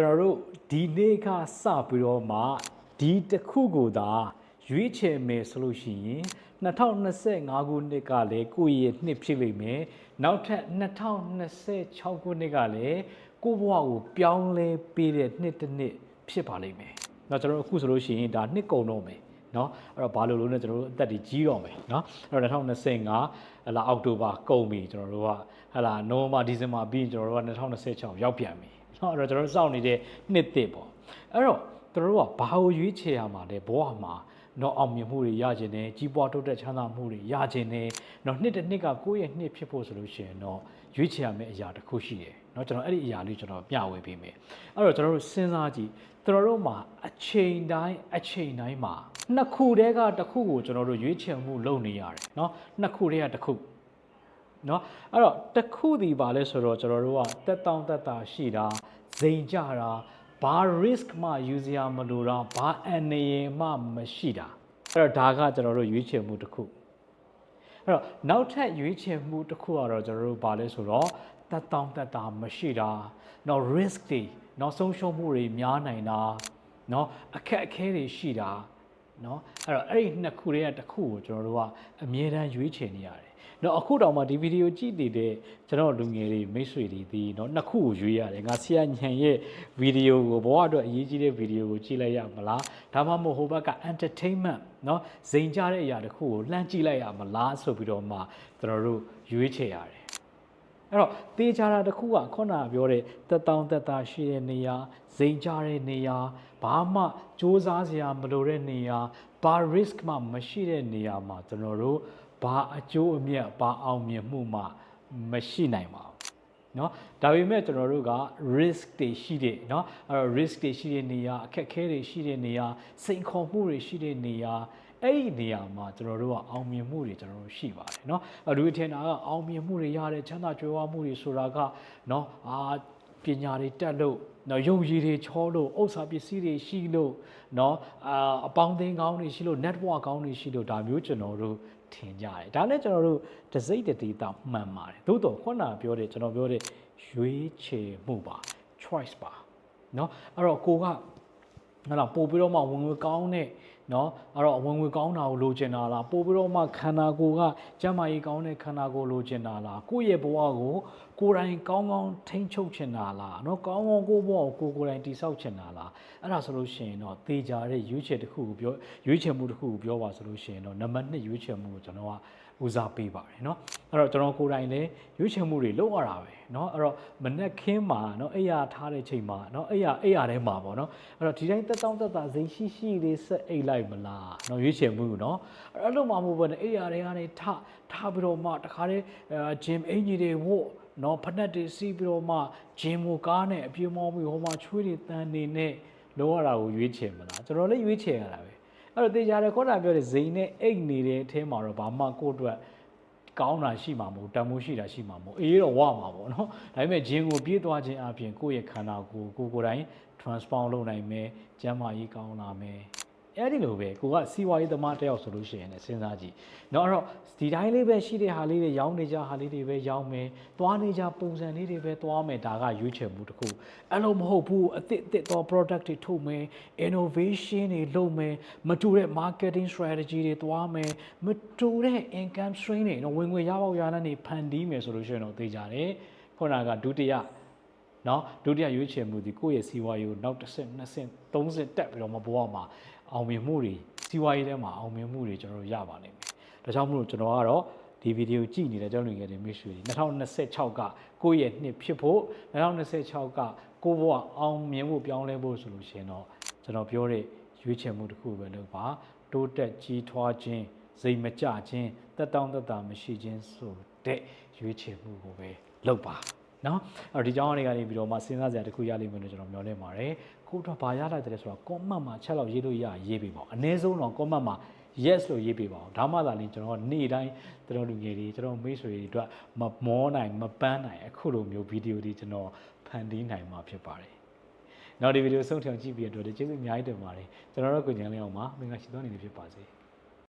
ကျွန်တော်တို့ဒီနေ့ကစပြီးတော့မှဒီတစ်ခုကိုသာရွေးချယ်မယ်ဆိုလို့ရှိရင်2025ခုနှစ်ကလည်းကိုယ့်ရဲ့နှစ်ဖြစ်လိမ့်မယ်နောက်ထပ်2026ခုနှစ်ကလည်းကိုယ့်ဘဝကိုပြောင်းလဲပေးတဲ့နှစ်တစ်နှစ်ဖြစ်ပါလိမ့်မယ်။တော့ကျွန်တော်တို့အခုဆိုလို့ရှိရင်ဒါနှစ်ကုန်တော့မယ် เนาะအဲ့တော့ဘာလို့လို့လဲကျွန်တော်တို့အသက်တွေကြီးတော့မယ်เนาะအဲ့တော့2025ဟလာအောက်တိုဘာကုန်ပြီကျွန်တော်တို့ကဟလာနိုဝင်ဘာဒီဇင်ဘာပြီးရင်ကျွန်တော်တို့က2026ရောက်ပြန်ပြီเนาะအဲ့တော့ကျွန်တော်တို့စောင့်နေတဲ့နှစ်သစ်ပေါ့အဲ့တော့ကျွန်တော်တို့ကဘာကိုရွေးချယ်ရမှာလဲဘဝမှာတော့အောင်မြင်မှုတွေရခြင်းနဲ့ကြီးပွားတိုးတက်ချမ်းသာမှုတွေရခြင်းနဲ့တော့နှစ်တစ်နှစ်ကကိုယ့်ရဲ့နှစ်ဖြစ်ဖို့ဆိုလို့ရှိရင်တော့ရွေးချယ်ရမယ့်အရာတစ်ခုရှိတယ်เนาะကျွန်တော်အဲ့ဒီအရာလေးကျွန်တော်မျှဝေပေးမယ်အဲ့တော့ကျွန်တော်တို့စဉ်းစားကြည့်ကျွန်တော်တို့မှာအချိန်တိုင်းအချိန်တိုင်းမှာ နှစ်ခုတည်းကတစ်ခုကိုကျွန်တော်တို့ရွေးချယ်မှုလုပ်နေရတယ်เนาะနှစ်ခုတည်းကတစ်ခုเนาะအဲ့တော့တစ်ခုဒီပါလဲဆိုတော့ကျွန်တော်တို့ကတက်တောင့်တက်တာရှိတာဇိမ်ကြတာဘာ risk မှယူစရာမလိုတာဘာအန္တရာယ်မှမရှိတာအဲ့တော့ဒါကကျွန်တော်တို့ရွေးချယ်မှုတစ်ခုအဲ့တော့နောက်ထပ်ရွေးချယ်မှုတစ်ခုကတော့ကျွန်တော်တို့ဘာလဲဆိုတော့တက်တောင့်တက်တာမရှိတာနော် risk တွေနော်ဆုံးရှုံးမှုတွေများနိုင်တာနော်အခက်အခဲတွေရှိတာ နော်အဲ့တော့အဲ့ဒီနှစ်ခုတည်းကတစ်ခုကိုကျွန်တော်တို့ကအမြဲတမ်းရွေးချယ်နေရတယ်။နော်အခုတောင်မှဒီဗီဒီယိုကြည့်နေတဲ့ကျွန်တော်လူငယ်တွေမိတ်ဆွေတွေဒီနော်နှစ်ခုကိုရွေးရတယ်။ငါဆရာညံရဲ့ဗီဒီယိုကိုဘဝအတွက်အရေးကြီးတဲ့ဗီဒီယိုကိုကြည့်လိုက်ရမလား။ဒါမှမဟုတ်ဟိုဘက်က entertainment နော်ဇိမ်ကြတဲ့အရာတစ်ခုကိုလှမ်းကြည့်လိုက်ရမလားဆိုပြီးတော့မှကျွန်တော်တို့ရွေးချယ်ရတယ်။ အဲ့တော့တေချာတာတစ်ခုကခုနကပြောတဲ့တက်တောင်းတက်တာရှိတဲ့နေရာဇိမ်ကြတဲ့နေရာဘာမှစ조사စရာမလိုတဲ့နေရာဘာ risk မှမရှိတဲ့နေရာမှာကျွန်တော်တို့ဘာအကျိုးအမြတ်ဘာအောင်မြင်မှုမှမရှိနိုင်ပါဘူးเนาะဒါပေမဲ့ကျွန်တော်တို့က risk တွေရှိတဲ့เนาะအဲ့တော့ risk တွေရှိတဲ့နေရာအခက်အခဲတွေရှိတဲ့နေရာစိန်ခေါ်မှုတွေရှိတဲ့နေရာ အဲ့ဒီနေရာမှာကျွန်တော်တို့ကအောင်မြင်မှုတွေကျွန်တော်တို့ရှိပါတယ်เนาะအလူထင်တာကအောင်မြင်မှုတွေရတဲ့ချမ်းသာကြွယ်ဝမှုတွေဆိုတာကเนาะအာပညာတွေတက်လို့နော်ရုပ်ရည်တွေချောလို့ဥစ္စာပစ္စည်းတွေရှိလို့နော်အာအပေါင်းအသင်းကောင်းတွေရှိလို့ network ကောင်းတွေရှိလို့ဒါမျိုးကျွန်တော်တို့ထင်ကြတယ်ဒါနဲ့ကျွန်တော်တို့တစိမ့်တတိတာမှန်ပါတယ်သို့တော့ခုနပြောတဲ့ကျွန်တော်ပြောတဲ့ရွေးချယ်မှုပါ choice ပါเนาะအဲ့တော့ကိုကဟလာပို့ပြီးတော့မှဝင်ငွေကောင်းတဲ့ เนาะအဲ့တော့ဝင်ငွေကောင်းတာကိုလိုချင်တာလားပို့ပြီးတော့မှခန္ဓာကိုယ်ကကျန်းမာရေးကောင်းတဲ့ခန္ဓာကိုယ်လိုချင်တာလားကိုယ့်ရဲ့ဘဝကိုကိုယ်တိုင်ကောင်းကောင်းထိန်းချုပ်ချင်တာလားเนาะကောင်းကောင်းကိုယ့်ဘဝကိုကိုယ်ကိုယ်တိုင်တည်ဆောက်ချင်တာလားအဲ့ဒါဆိုလို့ရှိရင်တော့သေချာတဲ့ရွေးချယ်တစ်ခုကိုပြောရွေးချယ်မှုတစ်ခုကိုပြောပါဆိုလို့ရှိရင်တော့နံပါတ်1ရွေးချယ်မှုကိုကျွန်တော်က ဦးစားပေးပါတယ်เนาะအဲ့တော့ကျွန်တော်ကိုယ်တိုင်လည်းရွေးချယ်မှုတွေလုပ်ရတာပဲเนาะအဲ့တော့မနဲ့ခင်းမှာเนาะအိယာထားတဲ့ချိန်မှာเนาะအိယာအိယာထဲမှာပေါ့เนาะအဲ့တော့ဒီတိုင်းတက်တောင့်တက်တာဇိရှိရှိလေးဆက်အိတ်လိုက်မလားเนาะရွေးချယ်မှုเนาะအဲ့လိုမှမဟုတ်ဘဲနဲ့အိယာတွေကနေထထားပြီးတော့မှတခါတည်းဂျင်အင်ဂျီတွေဝတ်နော်ဖက်နှက်တွေစီးပြီးတော့မှဂျင်မိုကားနဲ့အပြေမောင်းပြီးဟိုမှာချွေးတွေတန်နေနဲ့လောရတာကိုရွေးချယ်မလားကျွန်တော်လည်းရွေးချယ်ရတာပဲ အဲ့တော့တေချာတယ်ခေါတာပြောတဲ့ဇိန်နဲ့အိတ်နေတဲ့အထဲမှာတော့ဘာမှကိုယ့်အတွက်ကောင်းတာရှိမှာမဟုတ်တန်မိုးရှိတာရှိမှာမဟုတ်အေးတော့ဝမှာပေါ့နော်ဒါပေမဲ့ဂျင်ကိုပြေးသွားခြင်းအပြင်ကိုယ့်ရဲ့ခန္ဓာကိုယ်ကိုယ်ကိုယ်တိုင် transform လုပ်နိုင်မယ်ကျန်းမာရေးကောင်းလာမယ် အဲ့ဒီလိုပဲကိုကစီဝါရေးသမားတယောက်ဆိုလို့ရှိရင်လည်းစဉ်းစားကြည့်เนาะအဲ့တော့ဒီတိုင်းလေးပဲရှိတဲ့ဟာလေးတွေရောင်းနေကြဟာလေးတွေပဲရောင်းမယ်သွားနေကြပုံစံလေးတွေပဲသွားမယ်ဒါကရွေးချယ်မှုတစ်ခုအဲ့လိုမဟုတ်ဘူးအသစ်အသစ်သော product တွေထုတ်မယ် innovation တွေလုပ်မယ်မတူတဲ့ marketing strategy တွေသွားမယ်မတူတဲ့ income stream တွေတော့ဝင်ငွေရပေါက်ရလမ်းတွေဖန်တီးမယ်ဆိုလို့ရှိရင်တော့သိကြတယ်ခုနကဒုတိယเนาะဒုတိယရွေးချယ်မှုဒီကိုယ့်ရဲ့စီးပွားရေးကိုနောက်တစ်ဆင့်နှစ်ဆင့်သုံးဆင့်တက်ပြီးတော့မဘဝမှာ အောင်မြင်မှုတွေစီးပွားရေးထဲမှာအောင်မြင်မှုတွေကျွန်တော်တို့ရပါနိုင်မယ်။ဒါကြောင့်မလို့ကျွန်တော်ကတော့ဒီဗီဒီယိုကြည့်နေတဲ့ကျွန်တော်ငယ်တွေမိတ်ဆွေတွေ2026ကကိုယ့်ရဲ့နှစ်ဖြစ်ဖို့2026ကကိုယ့်ဘဝအောင်မြင်ဖို့ပြောင်းလဲဖို့ဆိုလို့ရှိရင်တော့ကျွန်တော်ပြောတဲ့ရွေးချယ်မှုတစ်ခုပဲလုပ်ပါတိုးတက်ကြီးထွားခြင်းစိတ်မကြခြင်းတက်တောင့်တက်တာမရှိခြင်းဆိုတဲ့ရွေးချယ်မှုကိုပဲလုပ်ပါနော်အဲ့တော့ဒီကြောင်းအနေကနေပြီးတော့မှစဉ်းစားစရာတစ်ခုရလိမ့်မယ်လို့ကျွန်တော်မျှော်လင့်ပါတယ် ကိုတော့ဘာရလိုက်တယ်လဲဆိုတော့ comment မှာချက်လောက်ရေးလို့ရရေးပေးပါဦးအနည်းဆုံးတော့ comment မှာ yes လို့ရေးပေးပါဦးဒါမှသာလျှင်ကျွန်တော်နေ့တိုင်းကျွန်တော်လူငယ်တွေကျွန်တော်မိတ်ဆွေတွေအတွက်မမောနိုင်မပန်းနိုင်အခုလိုမျိုးဗီဒီယိုတွေကျွန်တော်ဖန်တီးနိုင်မှာဖြစ်ပါတယ်နောက်ဒီဗီဒီယိုဆုံးထအောင်ကြည့်ပြီးတော့ကျေးဇူးအများကြီးတင်ပါတယ်ကျွန်တော်တို့ကိုညံလေးအောင်ပါမင်္ဂလာရှိသောနေ့လေးဖြစ်ပါစေ